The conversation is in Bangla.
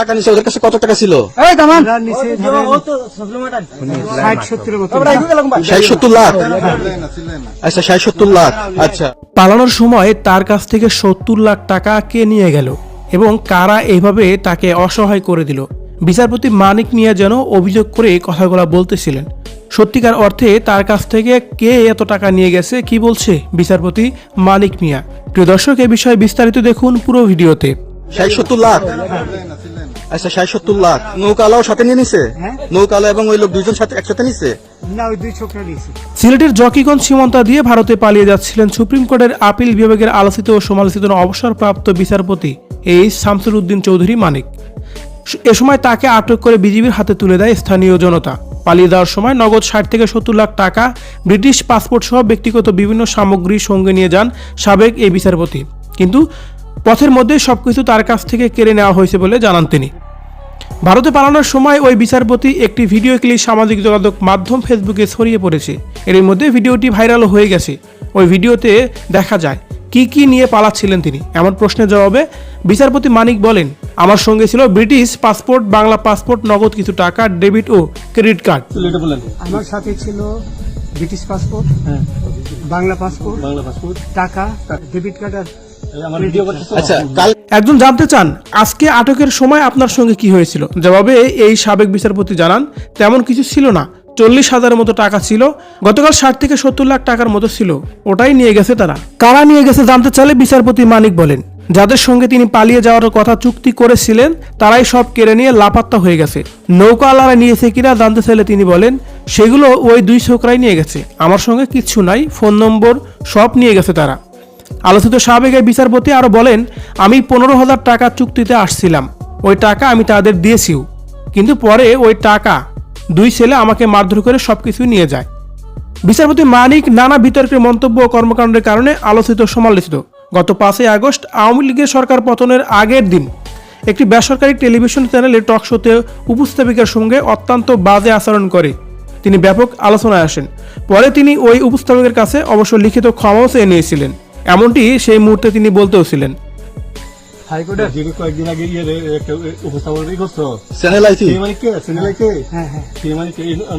টাকা নিছে ওদের কাছে কত টাকা ছিল? এই দামান ষাট সত্তর লাখ? আচ্ছা ষাট সত্তর লাখ। আচ্ছা। পালানোর সময় তার কাছ থেকে সত্তর লাখ টাকা কে নিয়ে গেল এবং কারা এইভাবে তাকে অসহায় করে দিল? বিচারপতি মানিক মিয়া যেন অভিযোগ করে কথাগুলো বলতেছিলেন। সত্যিকার অর্থে তার কাছ থেকে কে এত টাকা নিয়ে গেছে কি বলছে বিচারপতি মানিক মিয়া? প্রিয় দর্শক এ বিষয়ে বিস্তারিত দেখুন পুরো ভিডিওতে। ষাট সত্তর লাখ? আচ্ছা ষাট সত্তর লাখ। নৌকালাও সাথে নিয়ে নিছে? হ্যাঁ। নৌকালা এবং ওই লোক দুইজন সাথে একসাথে নিছে? না ওই দুই ছোকরা দিয়েছে সিলেটের জকিগঞ্জ সীমান্তা দিয়ে ভারতে পালিয়ে যাচ্ছিলেন সুপ্রিম কোর্টের আপিল বিভাগের আলোচিত ও সমালোচিত অবসরপ্রাপ্ত বিচারপতি এইচ শামসুর উদ্দিন চৌধুরী মানিক। এ সময় তাকে আটক করে বিজিবির হাতে তুলে দেয় স্থানীয় জনতা। পালিয়ে যাওয়ার সময় নগদ ষাট থেকে সত্তর লাখ টাকা ব্রিটিশ পাসপোর্ট সহ ব্যক্তিগত বিভিন্ন সামগ্রী সঙ্গে নিয়ে যান সাবেক এই বিচারপতি। কিন্তু পথের মধ্যে সবকিছু তার কাছ থেকে কেড়ে নেওয়া হয়েছে বলে জানান তিনি। ভারতে পালানোর সময় ওই বিচারপতি একটি ভিডিও ক্লিপ সামাজিক যোগাযোগ মাধ্যম ফেসবুকে ছড়িয়ে পড়েছে। এর মধ্যে ভিডিওটি ভাইরাল হয়ে গেছে। ওই ভিডিওতে দেখা যায় কি কি নিয়ে পালাচ্ছিলেন তিনি? এমন প্রশ্নের জবাবে বিচারপতি মানিক বলেন আমার সঙ্গে ছিল ব্রিটিশ পাসপোর্ট বাংলা পাসপোর্ট নগদ কিছু টাকা ডেবিট ও ক্রেডিট কার্ড। আমার সাথে ছিল British passport Bangla passport Bangla passport. টাকা। ডেবিট কার্ড আর একজন জানতে চান আজকে আটকের সময় আপনার সঙ্গে কি হয়েছিল? জবাবে এই সাবেক বিচারপতি জানান তেমন কিছু ছিল না। চল্লিশ হাজারের মতো টাকা ছিল গতকাল ষাট থেকে সত্তর লাখ টাকার মতো ছিল। ওটাই নিয়ে গেছে তারা। কারা নিয়ে গেছে জানতে চাইলে বিচারপতি মানিক বলেন। যাদের সঙ্গে তিনি পালিয়ে যাওয়ার কথা চুক্তি করেছিলেন তারাই সব কেড়ে নিয়ে লাপাত্তা হয়ে গেছে। নৌকাওয়ালারা নিয়েছে কিনা জানতে চাইলে তিনি বলেন সেগুলো ওই দুই ছোকরাই নিয়ে গেছে। আমার সঙ্গে কিচ্ছু নাই ফোন নম্বর সব নিয়ে গেছে তারা। আলোচিত সাবেক এই বিচারপতি আরও বলেন, আমি পনেরো হাজার টাকা চুক্তিতে আসছিলাম। ওই টাকা আমি তাদের দিয়েছিও। কিন্তু পরে ওই টাকা দুই ছেলে আমাকে মারধর করে সবকিছু নিয়ে যায়। বিচারপতি মানিক নানা বিতর্কের মন্তব্য ও কর্মকাণ্ডের কারণে আলোচিত সমালোচিত। গত পাঁচই আগস্ট আওয়ামী লীগের সরকার পতনের আগের দিন একটি বেসরকারি টেলিভিশন চ্যানেলে টক শোতে উপস্থাপিকার সঙ্গে অত্যন্ত বাজে আচরণ করে। তিনি ব্যাপক আলোচনায় আসেন। পরে তিনি ওই উপস্থাপকের কাছে অবশ্য লিখিত ক্ষমাও চেয়ে নিয়েছিলেন। এমনটি সেই মুহূর্তে তিনি বলতেও ছিলেন। হাইকোর্টের কয়েকদিন আগে ইয়ে উপস্থাপন করছ? চ্যানেল আইছি মানে কে? চ্যানেল কে? হ্যাঁ হ্যাঁ। মানে কে?